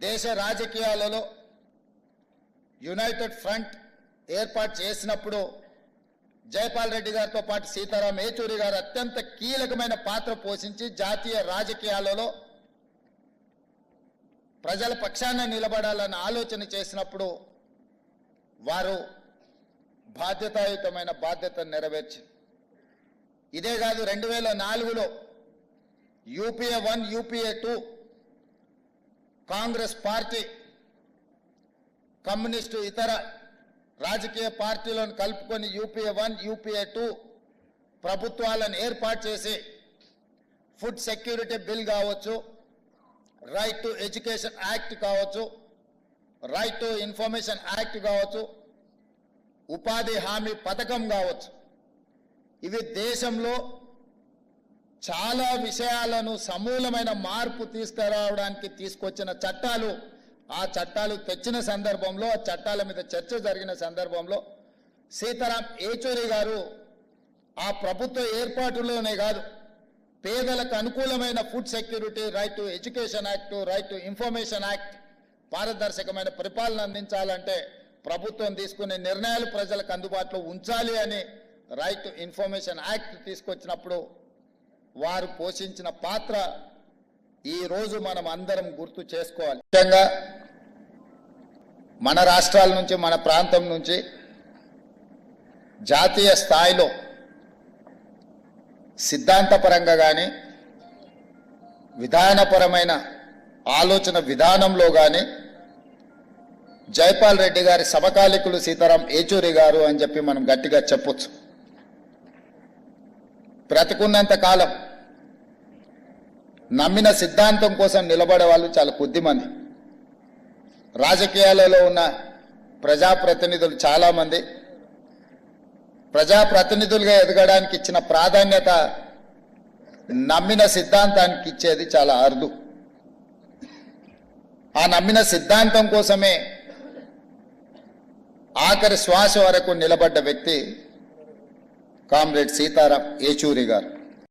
దేశ రాజకీయాలలో United front ఏర్పాటు చేసినప్పుడు జయపాల్ రెడ్డి గారితో పాటు సీతారాం ఏచూరి గారు అత్యంత కీలకమైన పాత్ర పోషించి జాతీయ రాజకీయాలలో ప్రజల పక్షాన నిలబడాలని ఆలోచన చేసినప్పుడు వారు బాధ్యతాయుతమైన బాధ్యతను నెరవేర్చి ఇదే కాదు రెండు వేల నాలుగులో UPA one UPA two Congress party communist ఇతర రాజకీయ పార్టీలను కలుపుకొని యూపీఏ వన్ యూపీఏ టూ ప్రభుత్వాలను ఏర్పాటు చేసి ఫుడ్ సెక్యూరిటీ బిల్ కావచ్చు రైట్ టు ఎడ్యుకేషన్ యాక్ట్ కావచ్చు రైట్ టు ఇన్ఫర్మేషన్ యాక్ట్ కావచ్చు ఉపాధి హామీ పథకం కావచ్చు. ఇవి దేశంలో చాలా విషయాలను సమూలమైన మార్పు తీసుకురావడానికి తీసుకొచ్చిన చట్టాలు ఆ చట్టాలు తెచ్చిన సందర్భంలో ఆ చట్టాల మీద చర్చ జరిగిన సందర్భంలో సీతారాం ఏచూరి గారు ఆ ప్రభుత్వ ఏర్పాటులోనే కాదు పేదలకు అనుకూలమైన food security right to education act right to information act పారదర్శకమైన పరిపాలన అందించాలంటే ప్రభుత్వం తీసుకునే నిర్ణయాలు ప్రజలకు అందుబాటులో ఉంచాలి అని రైట్ టు ఇన్ఫర్మేషన్ యాక్ట్ తీసుకొచ్చినప్పుడు వారు పోషించిన పాత్ర ఈ రోజు మనం అందరం గుర్తు చేసుకోవాలి. ముఖ్యంగా మన రాష్ట్రాల నుంచి మన ప్రాంతం నుంచి జాతీయ స్థాయిలో సిద్ధాంతపరంగా కానీ విధానపరమైన ఆలోచన విధానంలో కానీ జైపాల్ రెడ్డి గారి సమకాలికులు సీతారాం ఏచూరి గారు అని చెప్పి మనం గట్టిగా చెప్పొచ్చు. బ్రతికున్నంత కాలం నమ్మిన సిద్ధాంతం కోసం నిలబడే వాళ్ళు చాలా కొద్దిమంది. రాజకీయాలలో ఉన్న ప్రజాప్రతినిధులు చాలామంది. ప్రజాప్రతినిధులుగా ఎదగడానికి ఇచ్చిన ప్రాధాన్యత నమ్మిన సిద్ధాంతానికి ఇచ్చేది చాలా అరుదు. ఆ నమ్మిన సిద్ధాంతం కోసమే ఆఖరి శ్వాస వరకు నిలబడ్డ వ్యక్తి కామ్రేడ్ సీతారాం ఏచూరి గారు.